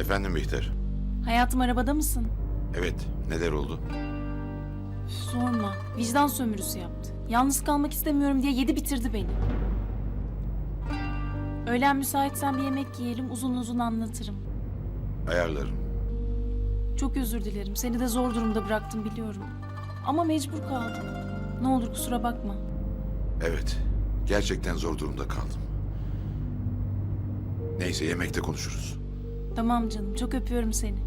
Efendim Bihter. Hayatım arabada mısın? Evet, neler oldu? Üf, Sorma. Vicdan sömürüsü yaptı. Yalnız kalmak istemiyorum diye yedi bitirdi beni. Öğlen müsaitsen bir yemek yiyelim uzun uzun anlatırım. Ayarlarım. Çok özür dilerim. Seni de zor durumda bıraktım biliyorum. Ama mecbur kaldım. Ne olur kusura bakma. Evet, gerçekten zor durumda kaldım. Neyse yemekte konuşuruz. Tamam canım. Çok öpüyorum seni.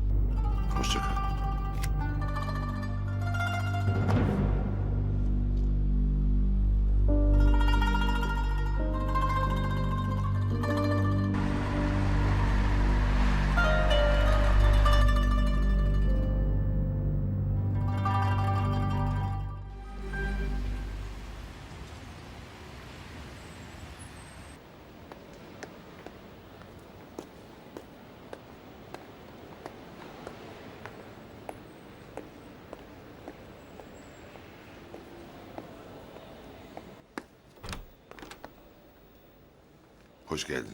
Hoşça kal. Hoş geldin.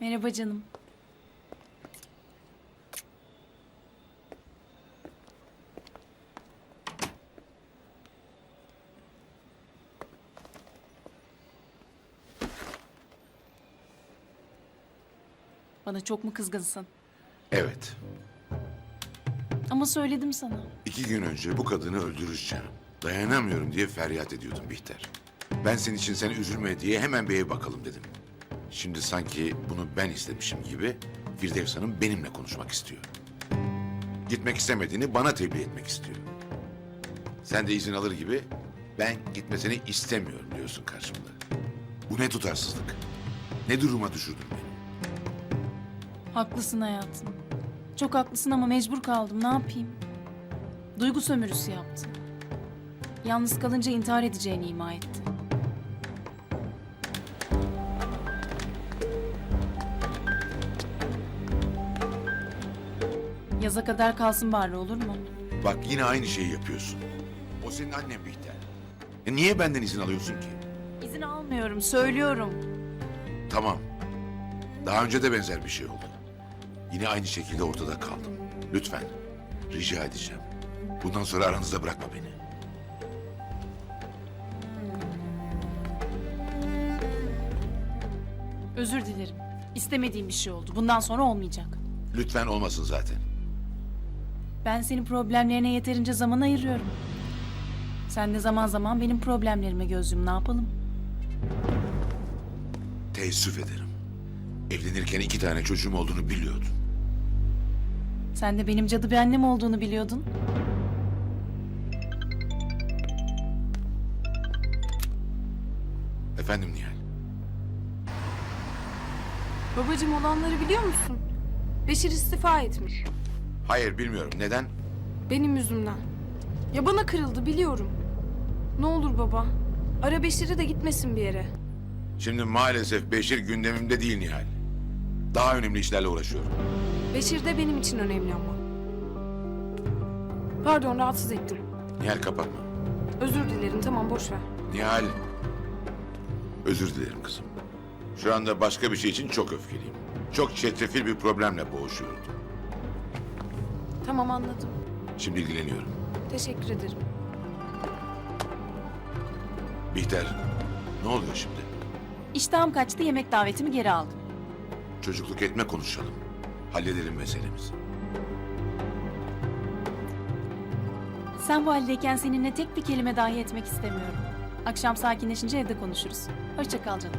Merhaba canım. Bana çok mu kızgınsın? Evet, Ama söyledim sana. iki gün önce bu kadını öldüreceğim. Dayanamıyorum diye feryat ediyordum Bihter. Ben senin için sen üzülme diye hemen bir ev bakalım dedim. Şimdi sanki bunu ben istemişim gibi Firdevs Hanım benimle konuşmak istiyor. Gitmek istemediğini bana tebliğ etmek istiyor. Sen de izin alır gibi ben gitmesini istemiyorum diyorsun karşımda. Bu ne tutarsızlık? Ne duruma düşürdün beni? Haklısın hayatım. Çok haklısın ama mecbur kaldım. Ne yapayım? Duygu sömürüsü yaptı. Yalnız kalınca intihar edeceğini ima etti. Yaza kadar kalsın bari olur mu? Bak yine aynı şeyi yapıyorsun. O senin annen Bihter. E niye benden izin alıyorsun ki? İzin almıyorum, söylüyorum. Tamam. Daha önce de benzer bir şey oldu. Yine aynı şekilde ortada kaldım. Lütfen. Rica edeceğim. Bundan sonra aranızda bırakma beni. Özür dilerim. İstemediğim bir şey oldu. Bundan sonra olmayacak. Lütfen olmasın zaten. Ben senin problemlerine yeterince zaman ayırıyorum. Sen de zaman zaman benim problemlerime göz yum. Ne yapalım? Teessüf ederim. Evlenirken iki tane çocuğum olduğunu biliyordum. Sen de benim cadı bir annem olduğunu biliyordun. Efendim Nihal. Babacım olanları biliyor musun? Beşir istifa etmiş. Hayır bilmiyorum. Neden? Benim yüzümden. Ya bana kırıldı biliyorum. Ne olur baba. Ara Beşir'i de gitmesin bir yere. Şimdi maalesef Beşir gündemimde değil Nihal. Daha önemli işlerle uğraşıyorum. Beşir de benim için önemli ama. Pardon rahatsız ettim. Nihal kapatma. Özür dilerim tamam boş ver. Nihal. Özür dilerim kızım. Şu anda başka bir şey için çok öfkeliyim. Çok çetrefil bir problemle boğuşuyorum. Tamam anladım. Şimdi ilgileniyorum. Teşekkür ederim. Bihter, ne oluyor şimdi? İştahım kaçtı yemek davetimi geri aldım. Çocukluk etme konuşalım. Halledelim meselemizi. Sen bu haldeyken seninle tek bir kelime dahi etmek istemiyorum. Akşam sakinleşince evde konuşuruz. Hoşça kal canım.